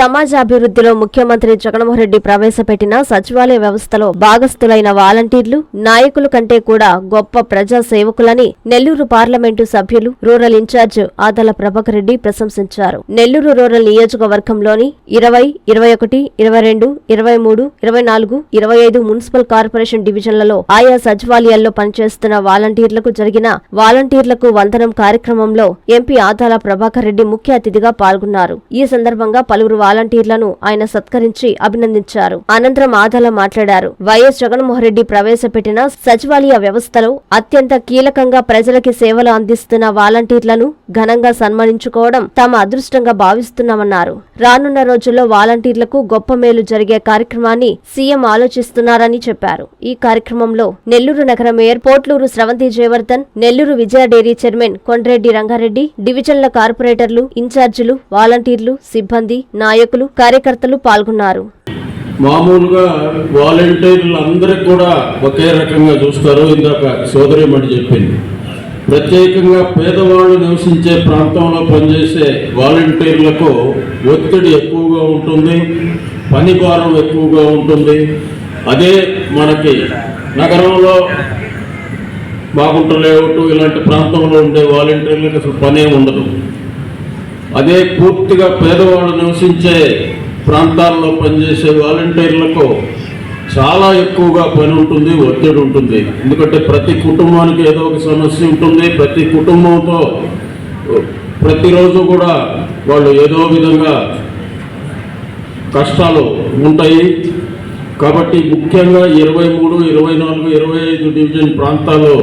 సమాజాభివృద్ధిలో ముఖ్యమంత్రి జగన్మోహన్ రెడ్డి ప్రవేశపెట్టిన సచివాలయ వ్యవస్థలో భాగస్థులైన వాలంటీర్లు నాయకుల కంటే కూడా గొప్ప ప్రజా సేవకులని నెల్లూరు పార్లమెంటు సభ్యులు రూరల్ ఇన్ఛార్జ్ ఆదల ప్రభాకర్ రెడ్డి ప్రశంసించారు. నెల్లూరు రూరల్ నియోజకవర్గంలోని ఇరవై ఇరవై ఒకటి ఇరవై రెండు ఇరవై మూడు ఇరవై నాలుగు ఇరవై ఐదు మున్సిపల్ కార్పొరేషన్ డివిజన్లలో ఆయా సచివాలయాల్లో పనిచేస్తున్న వాలంటీర్లకు జరిగిన వాలంటీర్లకు వందనం కార్యక్రమంలో ఎంపీ ఆదాల ప్రభాకర్ రెడ్డి ముఖ్య అతిథిగా పాల్గొన్నారు. ఈ సందర్భంగా పలువురు వాలంటీర్లను ఆయన సత్కరించి అభినందించారు. అనంతరం ఆదాల మాట్లాడారు. వైఎస్ జగన్మోహన్ రెడ్డి ప్రవేశపెట్టిన సచివాలయ వ్యవస్థలో అత్యంత కీలకంగా ప్రజలకి సేవలు అందిస్తున్న వాలంటీర్లను ఘనంగా సన్మానించుకోవడం తమ అదృష్టంగా భావిస్తున్నామన్నారు. రానున్న రోజుల్లో వాలంటీర్లకు గొప్ప మేలు జరిగే కార్యక్రమాన్ని సీఎం ఆలోచిస్తున్నారని చెప్పారు. ఈ కార్యక్రమంలో నెల్లూరు నగర mayor Potluru Sravanthi Jayavardhan Nellore Vijaya dairy chairman Kondreddy Rangareddy డివిజన్ల కార్పొరేటర్లు ఇన్ఛార్జీలు వాలంటీర్లు సిబ్బంది నాయకులు కార్యకర్తలు పాల్గొన్నారు. మామూలుగా వాలంటీర్లు అందరికి కూడా ఒకే రకంగా చూస్తారు. ఇందాక సోదరిమణి చెప్పింది. ప్రత్యేకంగా పేదవాళ్ళు నివసించే ప్రాంతంలో పనిచేసే వాలంటీర్లకు ఒత్తిడి ఎక్కువగా ఉంటుంది పని భారం ఎక్కువగా ఉంటుంది. అదే మనకి నగరంలో బాగుంట లేఅవుట్ ఇలాంటి ప్రాంతంలో ఉండే వాలంటీర్లకు అసలు పనే ఉండదు. అదే పూర్తిగా పేదవాళ్ళు నివసించే ప్రాంతాల్లో పనిచేసే వాలంటీర్లకు చాలా ఎక్కువగా పని ఉంటుంది ఒత్తిడి ఉంటుంది. ఎందుకంటే ప్రతి కుటుంబానికి ఏదో ఒక సమస్య ఉంటుంది. ప్రతి కుటుంబంతో ప్రతిరోజు కూడా వాళ్ళు ఏదో విధంగా కష్టాలు ఉంటాయి. కాబట్టి ముఖ్యంగా ఇరవై మూడు ఇరవై నాలుగు ఇరవై ఐదు డివిజన్ ప్రాంతాల్లో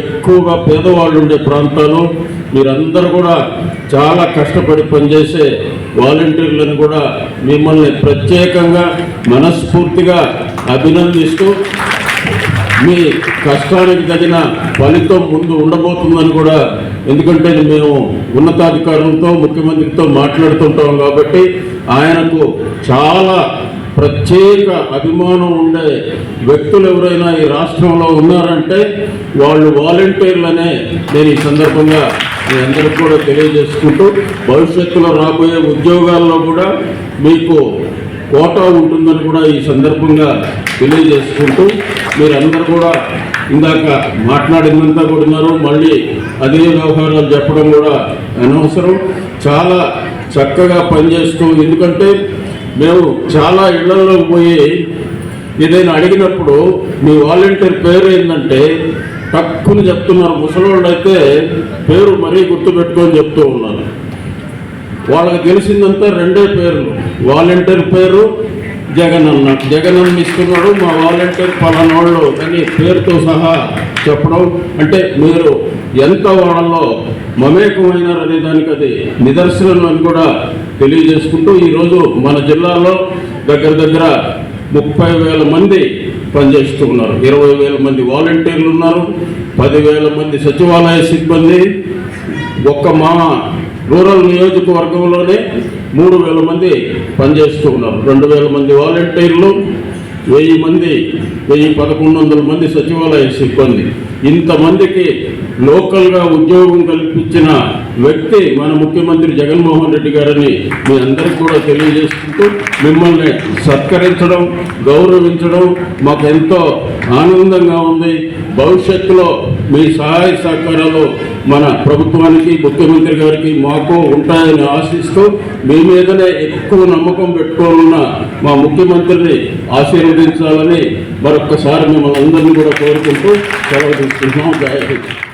ఎక్కువగా పేదవాళ్ళు ఉండే ప్రాంతాలు మీరందరూ కూడా చాలా కష్టపడి పనిచేసే వాలంటీర్లను కూడా మిమ్మల్ని ప్రత్యేకంగా మనస్ఫూర్తిగా అభినందిస్తూ మీ కష్టానికి తగిన ఫలితం ముందు ఉండబోతుందని కూడా ఎందుకంటే మేము ఉన్నతాధికారులతో ముఖ్యమంత్రితో మాట్లాడుతుంటాం కాబట్టి ఆయనకు చాలా ప్రత్యేక అభిమానం ఉండే వ్యక్తులు ఎవరైనా ఈ రాష్ట్రంలో ఉన్నారంటే వాళ్ళు వాలంటీర్లనే నేను ఈ సందర్భంగా మీ అందరికి కూడా తెలియజేసుకుంటూ భవిష్యత్తులో రాబోయే ఉద్యోగాల్లో కూడా మీకు కోటా ఉంటుందని కూడా ఈ సందర్భంగా తెలియజేసుకుంటూ మీరందరూ కూడా ఇందాక మాట్లాడినంతా కూడా ఉన్నారు. మళ్ళీ అదే వ్యవహారాలు చెప్పడం కూడా అనవసరం. చాలా చక్కగా పనిచేస్తూ ఎందుకంటే మేము చాలా ఇళ్ళలో పోయి ఏదైనా అడిగినప్పుడు మీ వాలంటీర్ పేరు ఏంటంటే తక్కువ చెప్తున్నారు. ముసలోళ్ళు అయితే పేరు మరీ గుర్తుపెట్టుకొని చెప్తూ ఉన్నారు. వాళ్ళకి తెలిసిందంతా రెండే పేర్లు. వాలంటీర్ పేరు జగన్ అన్న. జగన్ అన్న ఇస్తున్నాడు మా వాలంటీర్ పలానోళ్ళు అని పేరుతో సహా చెప్పడం. అంటే మీరు ఎంత వాళ్ళలో మమేకమైనారనే దానికి అది నిదర్శనం అని కూడా తెలియజేసుకుంటూ ఈరోజు మన జిల్లాలో దగ్గర దగ్గర ముప్పై వేల మంది పనిచేస్తూ ఉన్నారు. ఇరవై వేల మంది వాలంటీర్లు ఉన్నారు పదివేల మంది సచివాలయ సిబ్బంది ఒక్క మా రూరల్ నియోజకవర్గంలోనే మూడు వేల మంది పనిచేస్తూ ఉన్నారు. రెండు వేల మంది వాలంటీర్లు వెయ్యి మంది వెయ్యి పదకొండు వందల మంది సచివాలయ సిబ్బంది. ఇంతమందికి లోకల్గా ఉద్యోగం కల్పించిన వ్యక్తి మన ముఖ్యమంత్రి జగన్మోహన్ రెడ్డి గారని మీ అందరికీ కూడా తెలియజేసుకుంటూ మిమ్మల్ని సత్కరించడం గౌరవించడం మాకు ఎంతో ఆనందంగా ఉంది. భవిష్యత్తులో మీ సహాయ సహకారాలు మన ప్రభుత్వానికి ముఖ్యమంత్రి గారికి మాకు ఉంటాయని ఆశిస్తూ మీ మీదనే ఎక్కువ నమ్మకం పెట్టుకోనున్న మా ముఖ్యమంత్రిని ఆశీర్వదించాలని మరొక్కసారి మిమ్మల్ని అందరినీ కూడా కోరుకుంటూ సెలవు తీసుకుంటున్నాం. జై